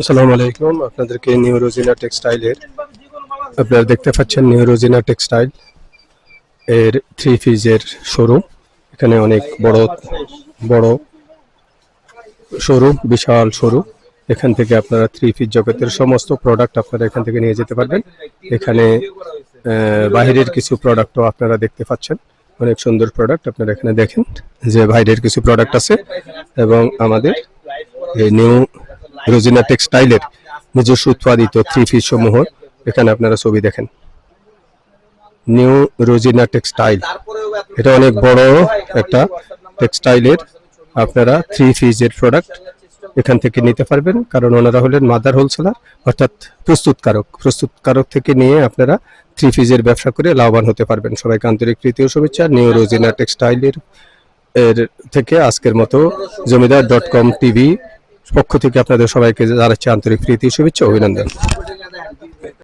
আসসালামু আলাইকুম। আপনাদেরকে নিউ রোজিনা টেক্সটাইলের আপনারা দেখতে পাচ্ছেন নিউ রোজিনা টেক্সটাইল এর থ্রি পিসের শোরুম এখানে অনেক বড় বড় শোরুম বিশাল শোরুম এখান থেকে আপনারা থ্রি ফিজ জগতের সমস্ত প্রোডাক্ট আপনারা এখান থেকে নিয়ে যেতে পারবেন। এখানে আহ, বাহিরের কিছু প্রোডাক্টও আপনারা দেখতে পাচ্ছেন। অনেক সুন্দর প্রোডাক্ট আপনারা এখানে দেখেন যে বাইরের কিছু প্রোডাক্ট আছে। এবং আমাদের এই নিউ রোজিনা টেক্সটাইলের নিজস্ব উৎপাদিত থ্রি পিস সমূহ এখানে আপনারা ছবি দেখেন। নিউ রোজিনা টেক্সটাইল এটা অনেক বড় একটা টেক্সটাইলের আপনারা থ্রি পিসের প্রোডাক্ট এখান থেকে নিতে পারবেন, কারণ ওনারা হলেন মাদার হোলসেলার অর্থাৎ প্রস্তুতকারক। প্রস্তুতকারক থেকে নিয়ে আপনারা থ্রি পিসের ব্যবসা করে লাভবান হতে পারবেন। সবাইকে আন্তরিক ও শুভেচ্ছা। নিউ রোজিনা টেক্সটাইলের এর থেকে আজকের মতো জমিদার ডট কম টিভি পক্ষ থেকে আপনাদের সবাইকে জানাচ্ছি আন্তরিক প্রীতি শুভেচ্ছা অভিনন্দন।